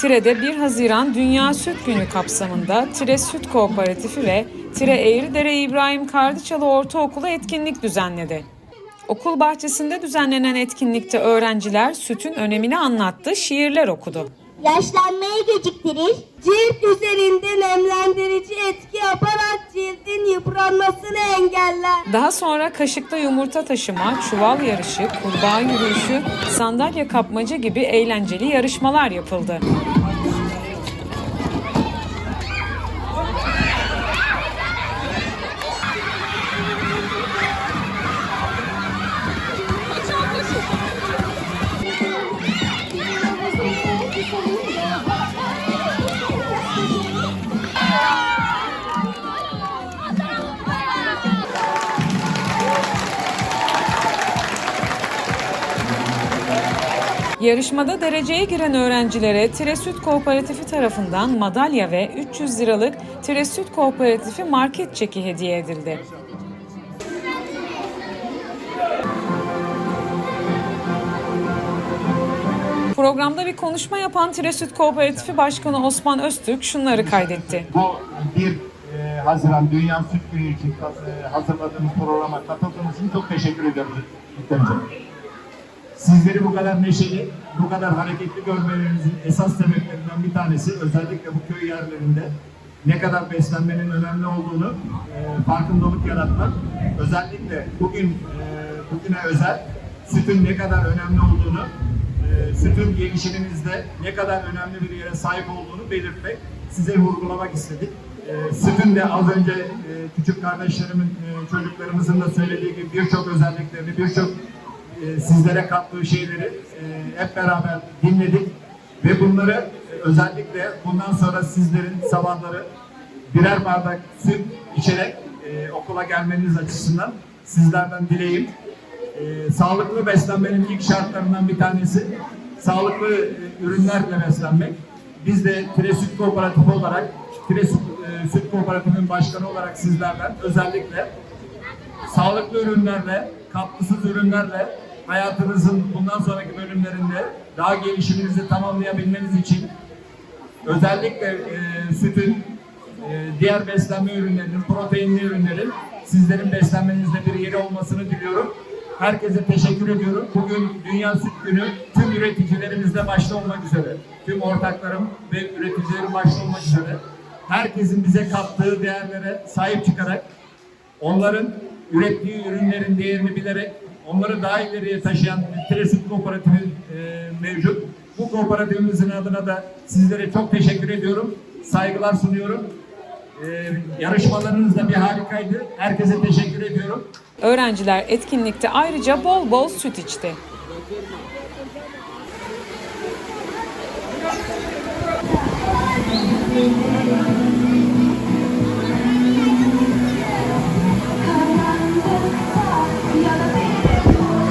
Tire'de 1 Haziran Dünya Süt Günü kapsamında Tire Süt Kooperatifi ve Tire Eğridere İbrahim Kardıçalı Ortaokulu etkinlik düzenledi. Okul bahçesinde düzenlenen etkinlikte öğrenciler sütün önemini anlattı, şiirler okudu. Yaşlanmayı geciktirir. Cilt üzerinde engeller. Daha sonra kaşıkta yumurta taşıma, çuval yarışı, kurbağa yürüyüşü, sandalye kapmaca gibi eğlenceli yarışmalar yapıldı. Yarışmada dereceye giren öğrencilere Tire Süt Kooperatifi tarafından madalya ve 300 liralık Tire Süt Kooperatifi market çeki hediye edildi. Programda bir konuşma yapan Tire Süt Kooperatifi Başkanı Osman Öztürk şunları kaydetti. Bu 1 e, Haziran Dünya Süt Günü için e, hazırladığımız programa katıldığınız için çok teşekkür önce. Sizleri bu kadar neşeli, bu kadar hareketli görmelerinizin esas sebeplerinden bir tanesi özellikle bu köy yerlerinde ne kadar beslenmenin önemli olduğunu e, farkındalık yaratmak. Özellikle bugün e, bugüne özel sütün ne kadar önemli olduğunu, e, sütün gelişimimizde ne kadar önemli bir yere sahip olduğunu belirtmek, size vurgulamak istedik. E, sütün de az önce e, küçük kardeşlerimin, e, çocuklarımızın da söylediği gibi birçok özelliklerini, birçok e, sizlere kattığı şeyleri e, hep beraber dinledik ve bunları e, özellikle bundan sonra sizlerin sabahları birer bardak süt içerek okula gelmeniz açısından sizlerden dileğim. E, sağlıklı beslenmenin ilk şartlarından bir tanesi sağlıklı ürünlerle beslenmek. Biz de Tire Süt Kooperatifi olarak Tire Süt, Süt Kooperatifinin başkanı olarak sizlerden özellikle sağlıklı ürünlerle, katkısız ürünlerle hayatınızın bundan sonraki bölümlerinde daha gelişiminizi tamamlayabilmeniz için özellikle e, sütün, e, diğer beslenme ürünlerinin, proteinli ürünlerin sizlerin beslenmenizde bir yeri olmasını diliyorum. Herkese teşekkür ediyorum. Bugün Dünya Süt Günü tüm üreticilerimizde başta olmak üzere, tüm ortaklarım ve üreticilerim başta olmak üzere herkesin bize kattığı değerlere sahip çıkarak onların ürettiği ürünlerin değerini bilerek onları daha ileriye taşıyan Süt Kooperatifi e, mevcut. Bu kooperatifimizin adına da sizlere çok teşekkür ediyorum. Saygılar sunuyorum. E, yarışmalarınız da bir harikaydı. Herkese teşekkür ediyorum. Öğrenciler etkinlikte ayrıca bol bol süt içti.